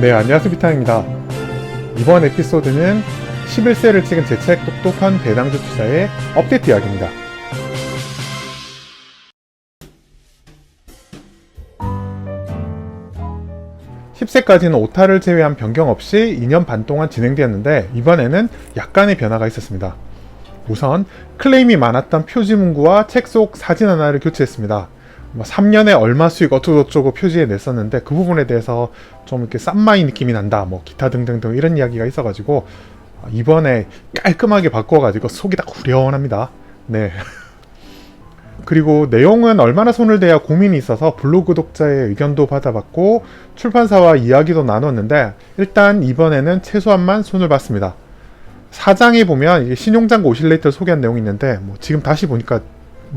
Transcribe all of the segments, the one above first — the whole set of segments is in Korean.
네, 안녕하세요. 비타입니다. 이번 에피소드는 11세를 찍은 제 책 똑똑한 배당주 투자의 업데이트 이야기입니다. 10세까지는 오타를 제외한 변경 없이 2년 반 동안 진행되었는데 이번에는 약간의 변화가 있었습니다. 우선 클레임이 많았던 표지 문구와 책 속 사진 하나를 교체했습니다. 뭐 3년에 얼마 수익 어쩌고저쩌고 표지에 냈었는데 그 부분에 대해서 좀 이렇게 싼마이 느낌이 난다 뭐 기타 등등등 이런 이야기가 있어가지고 이번에 깔끔하게 바꿔가지고 속이 다 후련합니다. 네. 그리고 내용은 얼마나 손을 대야 고민이 있어서 블로그 독자의 의견도 받아봤고 출판사와 이야기도 나눴는데 일단 이번에는 최소한만 손을 봤습니다. 사장에 보면 신용장고 오실레이터를 소개한 내용이 있는데 뭐 지금 다시 보니까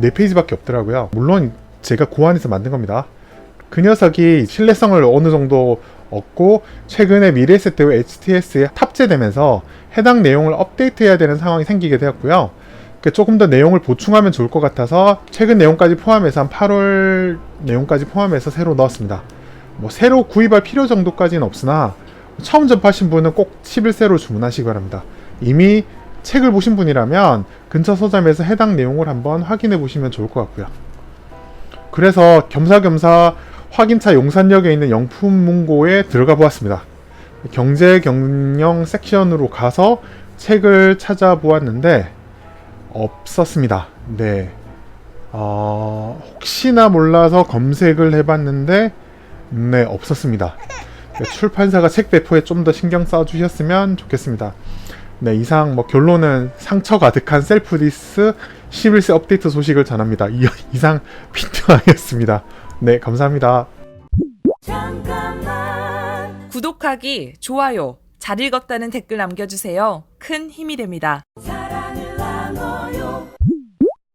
4페이지밖에 없더라고요. 물론 제가 고안해서 만든 겁니다. 그 녀석이 신뢰성을 어느 정도 얻고 최근에 미래에셋 HTS에 탑재되면서 해당 내용을 업데이트해야 되는 상황이 생기게 되었고요. 그 조금 더 내용을 보충하면 좋을 것 같아서 최근 내용까지 포함해서 한 8월 내용까지 포함해서 새로 넣었습니다. 뭐 새로 구입할 필요 정도까지는 없으나 처음 접하신 분은 꼭 11세로 주문하시기 바랍니다. 이미 책을 보신 분이라면 근처 서점에서 해당 내용을 한번 확인해 보시면 좋을 것 같고요. 그래서 겸사겸사 확인차 용산역에 있는 영품 문고에 들어가 보았습니다. 경제 경영 섹션으로 가서 책을 찾아보았는데 없었습니다. 네. 어, 혹시나 몰라서 검색을 해봤는데 네 없었습니다. 출판사가 책 배포에 좀 더 신경 써주셨으면 좋겠습니다. 네, 이상 뭐 결론은 상처 가득한 셀프 디스 11세 업데이트 소식을 전합니다. 이, 이상 핀트왕이었습니다. 네, 감사합니다. 구독하기, 좋아요, 잘 읽었다는 댓글 남겨주세요. 큰 힘이 됩니다.